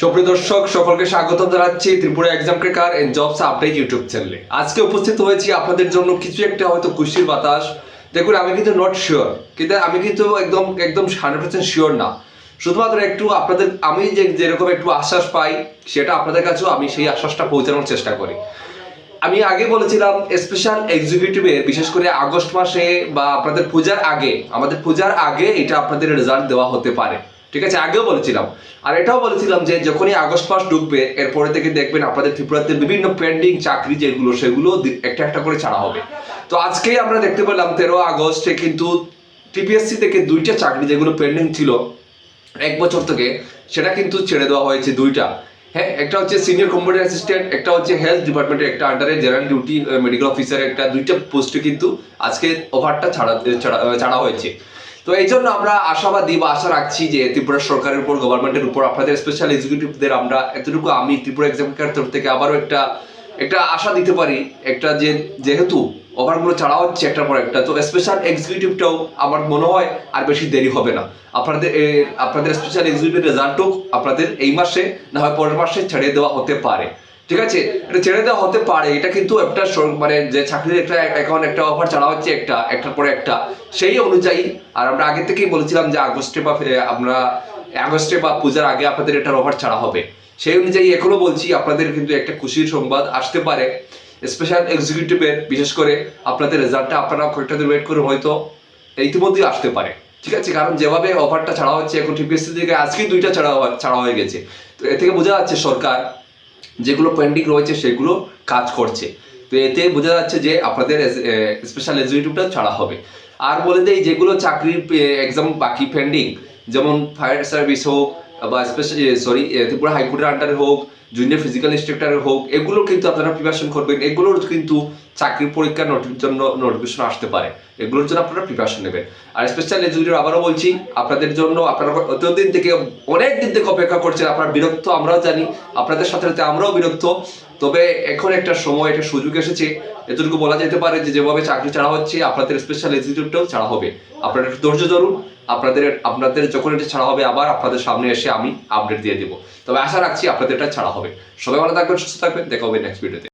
সুপ্রিয় দর্শক, সকলকে স্বাগত জানাচ্ছি Tripura exam cracker and jobs update YouTube চ্যানেলে। আজকে উপস্থিত হয়েছি আপনাদের জন্য কিছু একটা হয়তো খুশির বাতাস। দেখুন, আমি কিন্তু নট শিওর কিন্তু আমি কিন্তু একদম একদম হান্ড্রেড পার্সেন্ট শিওর না। শুধুমাত্র একটু আপনাদের, আমি যে, যেরকম একটু আশ্বাস পাই, সেটা আপনাদের কাছেও আমি সেই আশ্বাসটা পৌঁছানোর চেষ্টা করি। আমি আগে বলেছিলাম স্পেশাল এক্সিকিউটিভে বিশেষ করে আগস্ট মাসে বা আপনাদের পূজার আগে, আমাদের পূজার আগে এটা আপনাদের রেজাল্ট দেওয়া হতে পারে। ঠিক আছে? আগেও বলেছিলাম। আর এটাও বলেছিলাম যে যখনই আগস্ট মাস ঢুকবে, এরপরে থেকে দেখবেন আপনাদের ত্রিপুরাতে বিভিন্ন পেন্ডিং চাকরি যেগুলো, সেগুলো একটা একটা করে ছাড়া হবে। তো আজকেই আমরা দেখতে পেলাম তেরো আগস্টে কিন্তু টিপিএসসি থেকে দুইটা চাকরি যেগুলো পেন্ডিং ছিল, এক বছর থেকে, সেটা কিন্তু ছেড়ে দেওয়া হয়েছে দুইটা। হ্যাঁ একটা হচ্ছে সিনিয়র কম্পিউটার অ্যাসিস্ট্যান্ট একটা হচ্ছে হেলথ ডিপার্টমেন্টের একটা আন্ডারে জেনারেল ডিউটি মেডিকেল অফিসার একটা, দুইটা পোস্টে কিন্তু আজকে ওভারটা ছাড়া ছাড়া ছাড়া হয়েছে। তো এই জন্য আমরা আশাবাদী বা আশা রাখছি যে ত্রিপুরা সরকারের উপর গভর্নমেন্টের উপর, আপনাদের স্পেশাল এক্সিকিউটিভদের আমরা এতটুকু আমি ত্রিপুরা এক্সাম তরফ থেকে আবারও একটা একটা আশা দিতে পারি, একটা যে যেহেতু ওভারগুলো ছাড়া হচ্ছে একটার পর একটা, তো স্পেশাল এক্সিকিউটিভটাও আমার মনে হয় আর বেশি দেরি হবে না। আপনাদের আপনাদের স্পেশাল এক্সিকিউটিভ রেজাল্টও আপনাদের এই মাসে, না হয় পরের মাসে ছেড়ে দেওয়া হতে পারে। ঠিক আছে? এটা ছেড়ে দেওয়া হতে পারে। এটা কিন্তু একটা মানে যে চাকরির একটা এখন একটা অফার ছাড়া হচ্ছে একটা, একটার পরে একটা। সেই অনুযায়ী, আর আমরা আগে থেকেই বলেছিলাম যে আগস্টে বা আমরা আগস্টে বা পূজার আগে আপনাদের এটার অফার ছাড়া হবে। সেই অনুযায়ী এখনও বলছি, আপনাদের কিন্তু একটা খুশির সংবাদ আসতে পারে। স্পেশাল এক্সিকিউটিভের বিশেষ করে আপনাদের রেজাল্টটা আপনারা কয়েকটা দিন ওয়েট করে হয়তো ইতিমধ্যেই আসতে পারে। ঠিক আছে? কারণ যেভাবে অফারটা ছাড়া হচ্ছে, এখন টিপিএসসি থেকে আজকেই দুইটা ছাড়া ছাড়া হয়ে গেছে। তো এ থেকে বোঝা যাচ্ছে সরকার যেগুলো পেন্ডিং রয়েছে সেগুলো কাজ করছে। তো এতে বোঝা যাচ্ছে যে আপনাদের স্পেশাল এক্সিকিউটিভটা ছাড়া হবে। আর বলে দেয় যেগুলো চাকরির এক্সাম বাকি পেন্ডিং যেমন ফায়ার সার্ভিস হোক বা স্পেশাল সরি ত্রিপুরা হাইকোর্টের আন্ডারে হোক জুনিয়র ফিজিক্যাল ইনস্ট্রাক্টরের হোক, এগুলো কিন্তু আপনারা প্রিপারেশন করবেন। এগুলোর কিন্তু চাকরির পরীক্ষার নোটির জন্য নোটিফিকেশন আসতে পারে। এগুলোর জন্য আপনারা প্রিপারেশন নেবেন। আর স্পেশাল এক্সিকিউটিভ আবারও বলছি, আপনাদের জন্য আপনারা অতদিন থেকে অনেক দিন থেকে অপেক্ষা করছেন, আপনারা বিরক্ত, আমরাও জানি, আপনাদের সাথে সাথে আমরাও বিরক্ত। তবে এখন একটা সময়, একটা সুযোগ এসেছে। এতটুকু বলা যেতে পারে যে, যেভাবে চাকরি ছাড়া হচ্ছে, আপনাদের স্পেশাল এক্সিকিউটিভটাও ছাড়া হবে। আপনারা একটু ধৈর্য ধরুন। আপনাদের আপনাদের যখন এটা ছাড়া হবে, আবার আপনাদের সামনে এসে আমি আপডেট দিয়ে দেবো। তবে আশা রাখছি আপনাদের এটা ছাড়া হবে। সবাই ভালো থাকবেন, সুস্থ থাকবেন। দেখা হবে নেক্সট ভিডিওতে